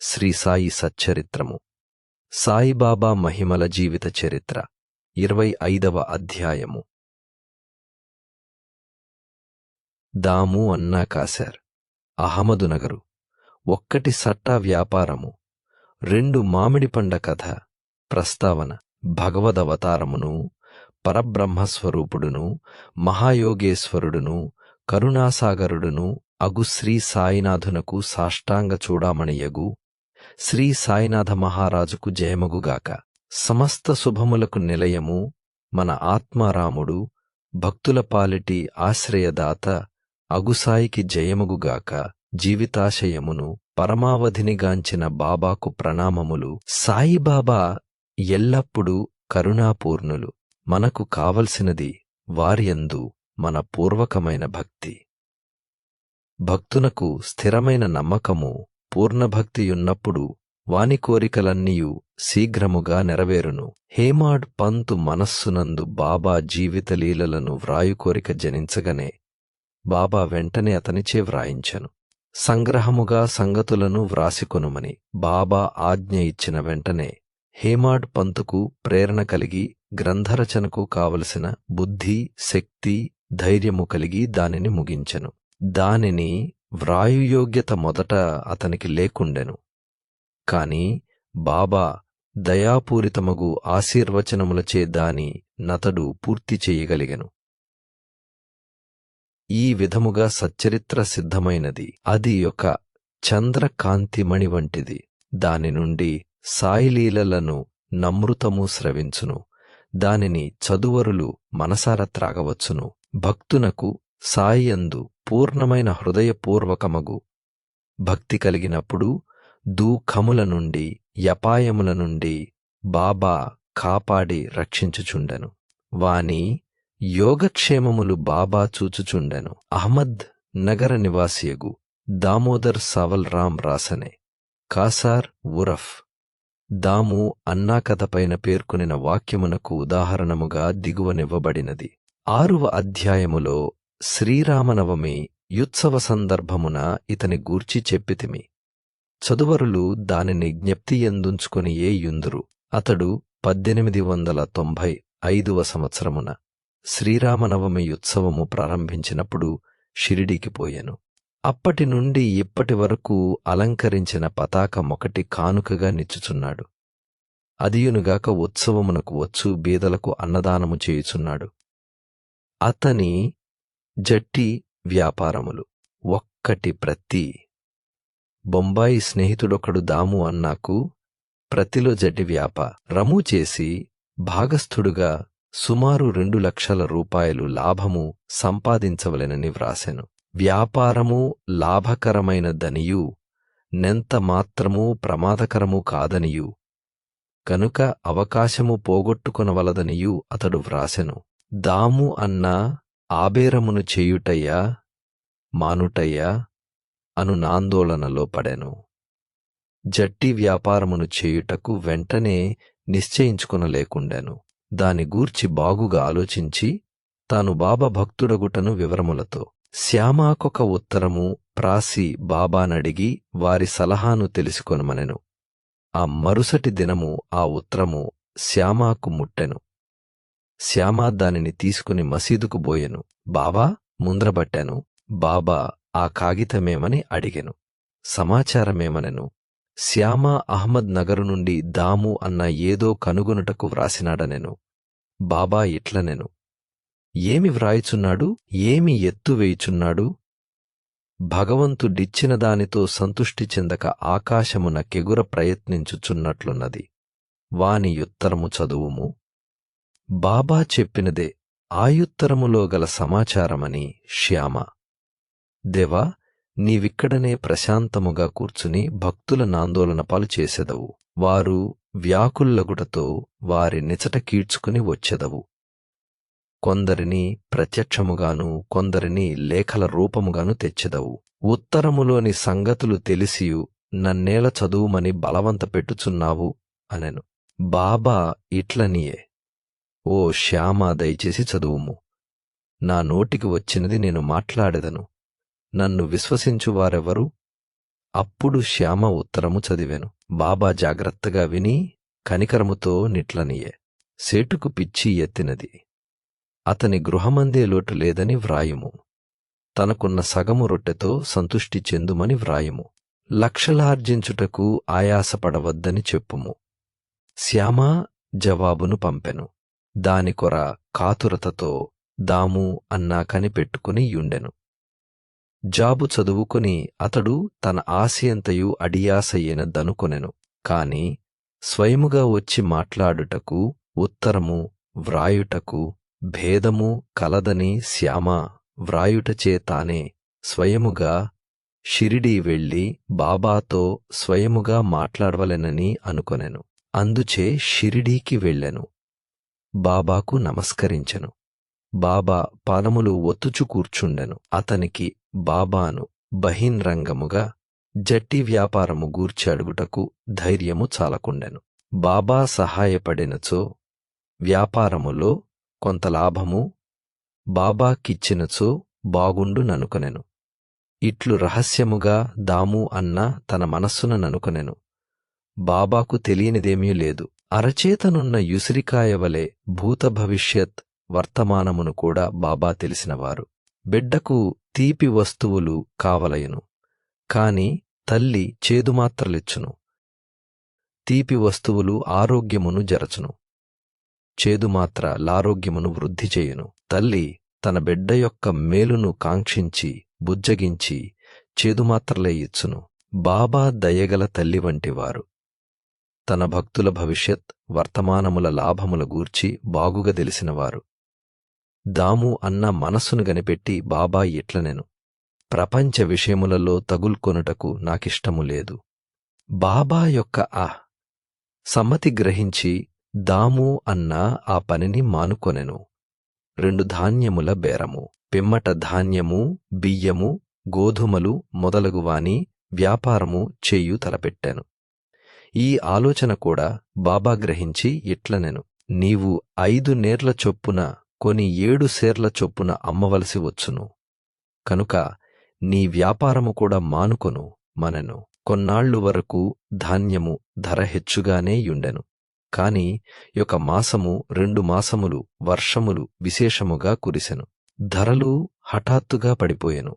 శ్రీ సాయి సచ్చరిత్రము. సాయిబాబా మహిమల జీవిత చరిత్ర ఇరవై ఐదవ అధ్యాయము. దాము అన్నా కాశార్ అహమదునగరు ఒక్కటి సట్టా వ్యాపారము రెండు మామిడి పండ కథ ప్రస్తావన భగవదవతారమును పరబ్రహ్మస్వరూపుడును మహాయోగేశ్వరుడును కరుణాసాగరుడును అగు శ్రీ సాయినాథునకు సాష్టాంగ చూడామణియగు శ్రీ సాయినాథ మహారాజుకు జయమగుగాక. సమస్త శుభములకు నిలయము మన ఆత్మారాముడు భక్తుల పాలిటి ఆశ్రయదాత అగుసాయికి జయముగుగాక. జీవితాశయమును పరమావధినిగాంచిన బాబాకు ప్రణామములు సాయిబాబా ఎల్లప్పుడూ కరుణాపూర్ణులు. మనకు కావలసినది వారియందు మన పూర్వకమైన భక్తి. భక్తునకు స్థిరమైన నమ్మకము పూర్ణభక్తియున్నప్పుడు వాని కోరికలన్నీయు శీఘ్రముగా నెరవేరును. హేమాడ్ పంతు మనస్సునందు బాబా జీవితలీలలను వ్రాయుకోరిక జనించగనే. బాబా వెంటనే అతనిచే వ్రాయించెను. సంగ్రహముగా సంగతులను వ్రాసికొనుమని బాబా ఆజ్ఞ ఇచ్చిన వెంటనే హేమాడ్ పంతుకు ప్రేరణ కలిగి గ్రంథరచనకు కావలసిన బుద్ధి శక్తి ధైర్యము కలిగి దానిని ముగించెను. దానిని వ్రాయుయోగ్యత మొదట అతనికి లేకుండెను. కాని బాబా దయాపూరితమగు ఆశీర్వచనములచే దాని నతడు పూర్తి చేయగలిగెను. ఈ విధముగా సచ్చరిత్ర సిద్ధమైనది. అది ఒక చంద్రకాంతిమణి వంటిది. దాని నుండి సాయిలీలలను నమృతము స్రవించును. దానిని చదువరులు మనసార త్రాగవచ్చును. భక్తునకు సాయియందు పూర్ణమైన హృదయపూర్వకమగు. భక్తి కలిగినప్పుడు దూఖముల నుండి యపాయముల నుండి బాబా కాపాడి రక్షించుచుండెను. వాని యోగక్షేమములు బాబా చూచుచుండెను. అహ్మద్ నగర నివాసియగు దామోదర్ సవల్ రామ్ రాసనే. కాసార్ ఉరఫ్. దాము అన్నాకథపైన పేర్కొనిన వాక్యమునకు ఉదాహరణముగా దిగువనివ్వబడినది. ఆరువ అధ్యాయములో శ్రీరామనవమి యుత్సవ సందర్భమున ఇతని గూర్చి చెప్పితిమి. చదువరులు దానిని జ్ఞప్తి ఎందుంచుకొని యుందురు? అతడు పద్దెనిమిది వందల తొంభై ఐదువ సంవత్సరమున శ్రీరామనవమి ఉత్సవము ప్రారంభించినప్పుడు షిరిడీకి పోయెను. అప్పటి నుండి ఇప్పటి వరకు అలంకరించిన పతాకమొకటి కానుకగా నిచ్చుచున్నాడు. అదియునుగాక ఉత్సవమునకు వచ్చు బీదలకు అన్నదానము చేయుచున్నాడు. అతని జట్టి వ్యాపారములు. ఒక్కటి ప్రతి. బొంబాయి స్నేహితుడొకడు దాము అన్నాకు ప్రతిలో జడ్డి వ్యాపారము చేసి భాగస్థుడుగా సుమారు రెండు లక్షల రూపాయలు లాభము సంపాదించవలెనని వ్రాసెను. వ్యాపారము లాభకరమైనదనియు నెంత మాత్రమూ ప్రమాదకరము కాదనియు కనుక అవకాశము పోగొట్టుకొనవలదనియు అతడు వ్రాసెను. దాము అన్నా ఆబేరమును చేయుటయ్యా మానుటయ్యా అను నాందోళనలో పడెను. జట్టి వ్యాపారమును చేయుటకు వెంటనే నిశ్చయించుకొనలేకుండెను. దాని గూర్చి బాగుగా ఆలోచించి తాను బాబా భక్తుడగుటను వివరములతో శ్యామాకొక ఉత్తరము ప్రాసి బాబానడిగి వారి సలహాను తెలుసుకొనమనెను. ఆ మరుసటి దినము ఆ ఉత్తరము శ్యామాకు ముట్టెను. శ్యామా దానిని తీసుకుని మసీదుకు బోయెను. బాబా ముంద్రబట్టాను. బాబా ఆ కాగితమేమని అడిగెను. సమాచారమేమనెను? శ్యామా అహ్మద్ నగరు నుండి దాము అన్న ఏదో కనుగొనుటకు వ్రాసినాడనెను. బాబా ఇట్లనెను. ఏమి వ్రాయిచున్నాడు? ఏమి ఎత్తు వేయుచున్నాడు? భగవంతుడిచ్చిన దానితో సంతుష్టి చెందక ఆకాశమున కెగుర ప్రయత్నించుచున్నట్లున్నది. వాని యుత్తరము చదువుము. బాబా చెప్పినదే ఆయుత్తరములో గల సమాచారమని శ్యామ. దేవా నీవిక్కడనే ప్రశాంతముగా కూర్చుని భక్తుల నాందోళన పాలు చేసెదవు. వారు వ్యాకుల్లగుటతో వారి నిచట కీడ్చుకుని వచ్చెదవు. కొందరిని ప్రత్యక్షముగాను కొందరిని లేఖల రూపముగాను తెచ్చెదవు. ఉత్తరములోని సంగతులు తెలిసియు నన్నేల చదువుమని బలవంత పెట్టుచున్నావు అనెను. బాబా ఇట్లనియే ఓ శ్యామ దయచేసి చదువుము. నా నోటికి వచ్చినది నేను మాట్లాడెదను. నన్ను విశ్వసించువారెవరు అప్పుడు శ్యామ ఉత్తరము చదివెను. బాబా జాగ్రత్తగా విని కనికరముతో నిట్లనియే. సేటుకు పిచ్చి ఎత్తినది. అతని గృహమందే లోటు లేదని వ్రాయుము. తనకున్న సగము రొట్టెతో సంతుష్టి చెందుమని వ్రాయుము. లక్షలార్జించుటకు ఆయాసపడవద్దని చెప్పుము. శ్యామ జవాబును పంపెను. దాని కొర కాతురతతో దాము అన్నా కనిపెట్టుకుని యుండెను. జాబు చదువుకుని అతడు తన ఆశయంతయు అడియాసయ్యనదనుకొనెను కాని స్వయముగా వచ్చి మాట్లాడుటకు ఉత్తరము వ్రాయుటకు భేదము కలదని శ్యామ వ్రాయుటచే తానే స్వయముగా షిరిడీ వెళ్ళి బాబాతో స్వయముగా మాట్లాడవలెనని అనుకొనెను. అందుచే షిరిడీకి వెళ్ళెను. బాబాకు నమస్కరించెను. బాబా పాదములు ఒత్తుచు కూర్చుండెను. అతనికి బాబాను బహిన్రంగముగా జట్టి వ్యాపారము గూర్చి అడుగుటకు ధైర్యము చాలకుండెను. బాబా సహాయపడినచో వ్యాపారములో కొంత లాభము బాబాకిచ్చినచో బాగుండు ననుకొనెను. ఇట్లు రహస్యముగా దాము అన్న తన మనస్సున ననుకొనెను. బాబాకు తెలియనిదేమీ లేదు. అరచేతనున్న యుసిరికాయ వలె భూత భవిష్యత్ వర్తమానమును కూడా బాబా తెలిసినవారు. బిడ్డకు తీపి వస్తువులు కావలయును. కాని తల్లి చేదుమాత్రలిచ్చును తీపి వస్తువులు ఆరోగ్యమును జరచును. చేదుమాత్ర లారోగ్యమును వృద్ధి చేయును. తల్లి తన బిడ్డ యొక్క మేలును కాంక్షించి బుజ్జగించి చేదుమాత్రలే ఇచ్చును. బాబా దయగల తల్లి వంటివారు. తన భక్తుల భవిష్యత్ వర్తమానముల లాభముల గూర్చి బాగుగా తెలిసినవారు. దాము అన్న మనస్సును గనిపెట్టి బాబా ఇట్లనెను. ప్రపంచ విషయములలో తగుల్కొనుటకు నాకిష్టము లేదు. బాబా యొక్క ఆ సమ్మతి గ్రహించి దాము అన్న ఆ పనిని మానుకొనెను. రెండు ధాన్యముల బేరము. పిమ్మట ధాన్యము బియ్యము గోధుమలు మొదలగువాని వ్యాపారము చేయు తలపెట్టాను. ఈ ఆలోచన కూడా బాబా గ్రహించి ఇట్లనెను నీవు ఐదు నేర్ల చొప్పున కొని ఏడు సేర్ల చొప్పున అమ్మవలసి వచ్చును. కనుక నీ వ్యాపారము కూడా మానుకొను మనను కొన్నాళ్ళు వరకు ధాన్యము ధర హెచ్చుగానే యుండెను. కాని యొక్క మాసము రెండు మాసములు వర్షములు విశేషముగా కురిసెను. ధరలు హఠాత్తుగా పడిపోయెను.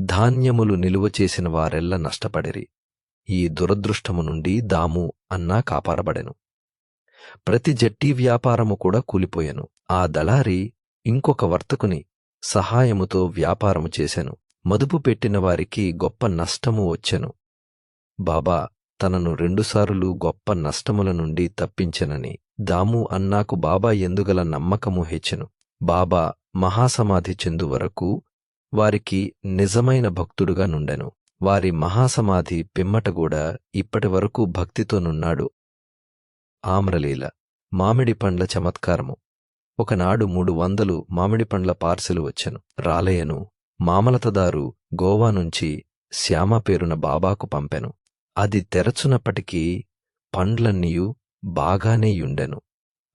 ధాన్యములు నిలువ చేసిన వారెల్ల నష్టపడిరి. ఈ దురదృష్టము నుండి దాము అన్నా కాపాడబడెను ప్రతి జట్టి వ్యాపారము కూడా కూలిపోయెను. ఆ దళారి ఇంకొక వర్తకుని సహాయముతో వ్యాపారము చేశాను మదుపు పెట్టిన వారికి గొప్ప నష్టము వచ్చెను. బాబా తనను రెండుసార్లు గొప్ప నష్టముల నుండి తప్పించెనని దాము అన్నాకు బాబా ఎందుగల నమ్మకము హెచ్చెను. బాబా మహాసమాధి చెందు వరకు వారికి నిజమైన భక్తుడుగా నుండెను. వారి మహాసమాధి పిమ్మటగూడా ఇప్పటి వరకు భక్తితోనున్నాడు. ఆమ్రలీల మామిడి పండ్ల చమత్కారము. ఒకనాడు మూడు వందలు మామిడి పండ్ల పార్సెలు వచ్చెను. రాలయను మామలతదారు గోవా నుంచి శ్యామ పేరున బాబాకు పంపెను. అది తెరచునప్పటికీ పండ్లన్నీయు బాగానే యుండెను.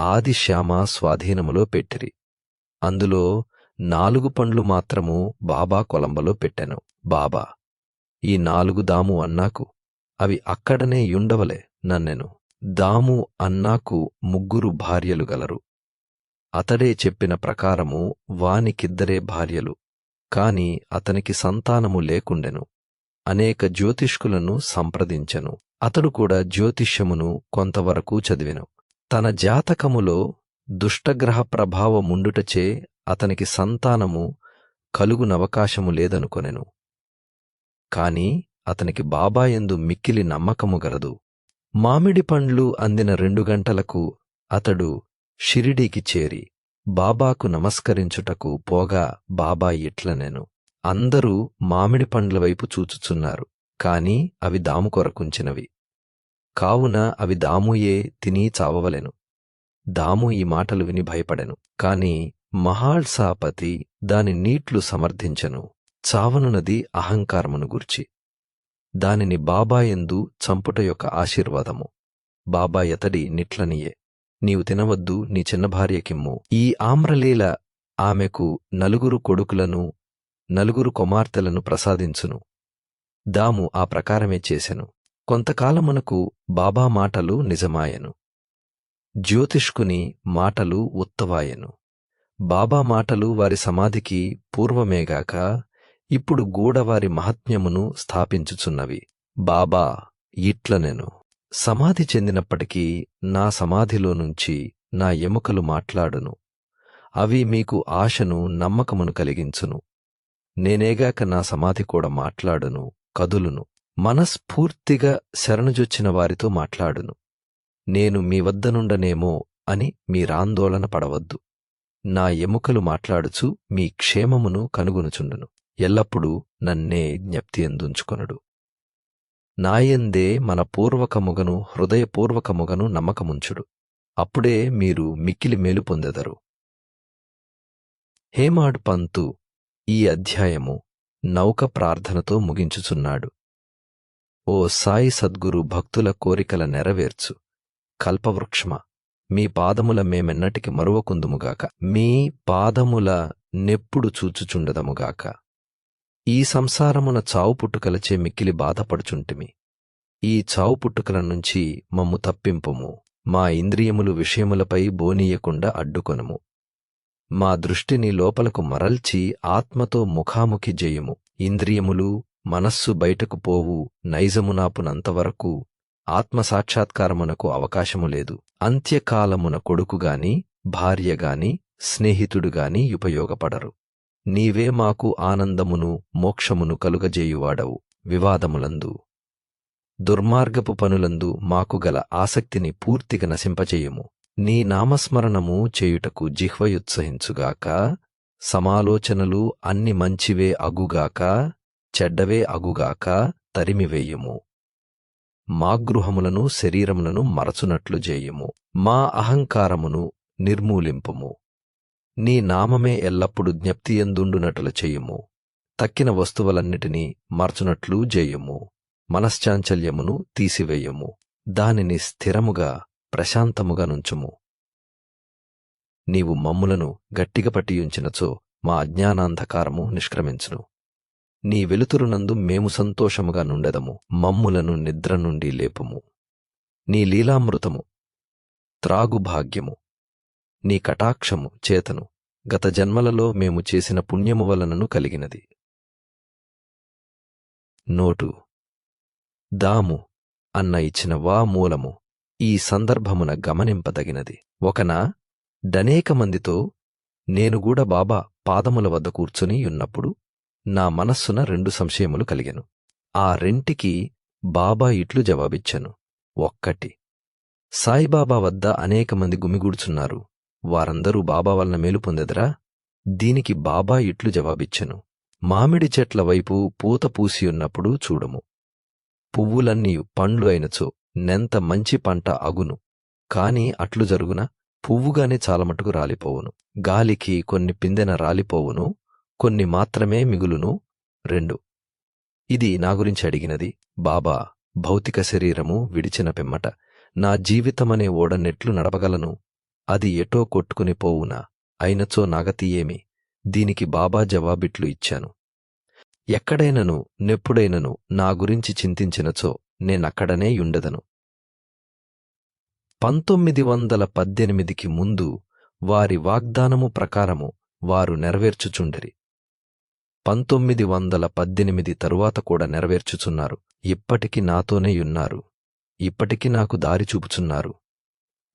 ఆది శ్యామ స్వాధీనములో పెట్టిరి. అందులో నాలుగు పండ్లు మాత్రము బాబా కొలంబలో పెట్టెను. బాబా ఈ నాలుగు దాము అన్నాకు అవి అక్కడనే యుండవలే నన్నెను. దాము అన్నాకు ముగ్గురు భార్యలు గలరు. అతడే చెప్పిన ప్రకారము వానికిద్దరే భార్యలు కాని అతనికి సంతానము లేకుండెను. అనేక జ్యోతిష్కులను సంప్రదించెను. అతడు కూడా జ్యోతిష్యమును కొంతవరకు చదివెను. తన జాతకములో దుష్టగ్రహ ప్రభావముండుటచే అతనికి సంతానము కలుగునవకాశము లేదనుకొనెను. కాని అతనికి బాబాయందు మిక్కిలి నమ్మకము గలదు. మామిడి పండ్లు అందిన రెండు గంటలకు అతడు షిరిడీకి చేరి బాబాకు నమస్కరించుటకు పోగా బాబా ఇట్లనెను అందరూ మామిడి పండ్ల వైపు చూచుచున్నారు కాని అవి దాము కొరకుంచినవి. కావున అవి దాముయే తిని చావవలెను. దాము ఈ మాటలు విని భయపడెను కాని మహాల్సాపతి దాని నీట్లు సమర్థించెను. చావనున్నది అహంకారమును గుర్చి. దానిని బాబాయందు చంపుట యొక్క ఆశీర్వాదము. బాబా ఎతడి నిట్లనియే. నీవు తినవద్దు నీ చిన్న భార్యకిమ్ము ఈ ఆమ్రలీల ఆమెకు నలుగురు కొడుకులను నలుగురు కుమార్తెలను ప్రసాదించును. దాము ఆ ప్రకారమే చేసెను. కొంతకాలమునకు బాబా మాటలు నిజమాయెను. జ్యోతిష్కుని మాటలు ఉత్తవాయెను. బాబా మాటలు వారి సమాధికి పూర్వమేగాక ఇప్పుడు గూడవారి మహాత్మ్యమును స్థాపించుచున్నవి. బాబా ఇట్లనెను సమాధి చెందినప్పటికీ నా సమాధిలో నుంచి నా ఎముకలు మాట్లాడును. అవి మీకు ఆశను నమ్మకమును కలిగించును. నేనేగాక నా సమాధి కూడా మాట్లాడును కదులును. మనస్ఫూర్తిగా శరణుజొచ్చిన వారితో మాట్లాడును. నేను మీ వద్ద నుండనేమో అని మీరాందోళన పడవద్దు. నా ఎముకలు మాట్లాడుచు మీ క్షేమమును కనుగొనుచుండును. ఎల్లప్పుడూ నన్నే జ్ఞప్తి ఎందుంచుకొనుడు నాయందే మన పూర్వకముగను హృదయపూర్వకముగను నమ్మకముంచుడు. అప్పుడే మీరు మిక్కిలి మేలు పొందెదరు. హేమాడ్ పంతు ఈ అధ్యాయము నౌక ప్రార్థనతో ముగించుచున్నాడు. ఓ సాయి సద్గురు భక్తుల కోరికల నెరవేర్చు. కల్పవృక్షమ మీ పాదముల మేమెన్నటికి మరువకుందుముగాక. మీ పాదముల నెప్పుడు చూచుచుండదముగాక. ఈ సంసారమున చావు పుట్టుకలచే మిక్కిలి బాధపడుచుంటిమి. ఈ చావు పుట్టుకల నుంచి మమ్ము తప్పింపుము. మా ఇంద్రియములు విషయములపై బోనీయకుండా అడ్డుకొనుము. మా దృష్టిని లోపలకు మరల్చి ఆత్మతో ముఖాముఖి జయము. ఇంద్రియములు మనస్సు బయటకు పోవు నైజమునాపునంతవరకు ఆత్మసాక్షాత్కారమునకు అవకాశము లేదు. అంత్యకాలమున కొడుకుగాని భార్యగాని స్నేహితుడుగాని ఉపయోగపడరు. నీవే మాకు ఆనందమును మోక్షమును కలుగజేయువాడవు వివాదములందు. దుర్మార్గపు పనులందు మాకు గల ఆసక్తిని పూర్తిగా నశింపచేయుము. నీ నామస్మరణము చేయుటకు జిహ్వయుత్సహించుగాక సమాలోచనలు అన్ని మంచివే అగుగాక చెడ్డవే అగుగాక తరిమివేయుము. మా గృహములను శరీరములను మరచునట్లు చేయుము మా అహంకారమును నిర్మూలింపుము. నీ నామమే ఎల్లప్పుడు జ్ఞప్తియందుండునట్లు చెయ్యుము తక్కిన వస్తువులన్నిటినీ మార్చునట్లు జేయుము. మనశ్చాంచల్యమును తీసివేయము. దానిని స్థిరముగా ప్రశాంతముగా నుంచుము. నీవు మమ్ములను గట్టిగా పట్టియుంచినచో మా అజ్ఞానాంధకారము నిష్క్రమించును. నీ వెలుతురునందు మేము సంతోషముగా నుండెదము. మమ్ములను నిద్ర నుండి లేపుము. నీ లీలామృతము త్రాగు భాగ్యము నీ కటాక్షము చేతను. గత జన్మలలో మేము చేసిన పుణ్యము వలనను కలిగినది. నోటు. దాము అన్న ఇచ్చిన వా మూలము ఈ సందర్భమున గమనింపదగినది. ఒకనా డనేక మందితో నేను బాబా పాదముల వద్ద కూర్చుని ఉన్నప్పుడు నా మనస్సున రెండు సంశయములు కలిగెను. ఆ రెంటికి బాబా ఇట్లు జవాబిచ్చెను. ఒక్కటి సాయిబాబా వద్ద అనేక మంది గుమిగూడుచున్నారు. వారందరూ బాబా వలన మేలు పొందెదరా? దీనికి బాబా ఇట్లు జవాబిచ్చెను. మామిడి చెట్ల వైపు పూత పూసియున్నప్పుడు చూడము. పువ్వులన్నీ పండ్లు అయినచో నెంత మంచి పంట అగును. కాని అట్లు జరుగున? పువ్వుగానే చాలమటుకు రాలిపోవును. గాలికి కొన్ని పిందెన రాలిపోవును కొన్ని మాత్రమే మిగులును. రెండు. ఇది నా గురించి అడిగినది. బాబా భౌతిక శరీరము విడిచిన పిమ్మట. నా జీవితమనే ఓడనెట్లు నడపగలను. అది ఎటో కొట్టుకుని పోవునా? అయినచో నాగతీయేమి? దీనికి బాబా జవాబిట్లు ఇచ్చాను. ఎక్కడైనను నెప్పుడైనను నా గురించి చింతించినచో నేనక్కడనే యుండదను. పంతొమ్మిది వందల పద్దెనిమిదికి ముందు వారి వాగ్దానము ప్రకారము వారు నెరవేర్చుచుండిరి. పంతొమ్మిది వందల పద్దెనిమిది తరువాత కూడా నెరవేర్చుచున్నారు. ఇప్పటికి నాతోనే యున్నారు. ఇప్పటికి నాకు దారి చూపుచున్నారు.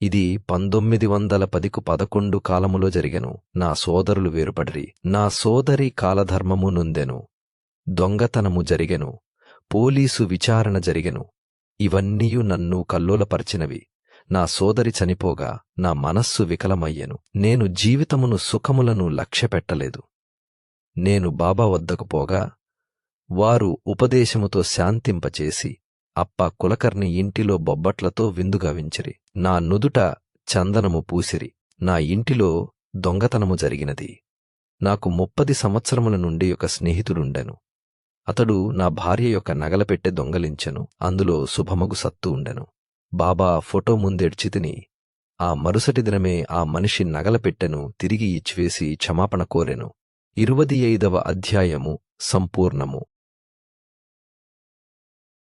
ఇది పంతొమ్మిది వందల పదికు పదకొండు కాలములో జరిగెను. నా సోదరులు వేరుపడిరి. నా సోదరి కాలధర్మము నుందెను. దొంగతనము జరిగెను. పోలీసు విచారణ జరిగెను. ఇవన్నీయు నన్ను కల్లోలపరిచినవి. నా సోదరి చనిపోగా నా మనస్సు వికలమయ్యెను. నేను జీవితమును సుఖములను లక్ష్యపెట్టలేదు. నేను బాబా వద్దకు పోగా వారు ఉపదేశముతో శాంతింపచేసి అప్ప కులకర్ణి ఇంటిలో బొబ్బట్లతో విందుగావించిరి నా నుదుట చందనము పూసిరి. నా ఇంటిలో దొంగతనము జరిగినది. నాకు ముప్పది సంవత్సరముల నుండి ఒక స్నేహితుడుండెను. అతడు నా భార్య యొక్క నగలపెట్టె దొంగలించెను. అందులో శుభమగు సత్తు ఉండెను. బాబా ఫోటో ముందెడ్చి తిని ఆ మరుసటి దినమే ఆ మనిషి నగలపెట్టెను తిరిగి ఇచ్చివేసి క్షమాపణ కోరెను. ఇరువది ఐదవ అధ్యాయము సంపూర్ణము.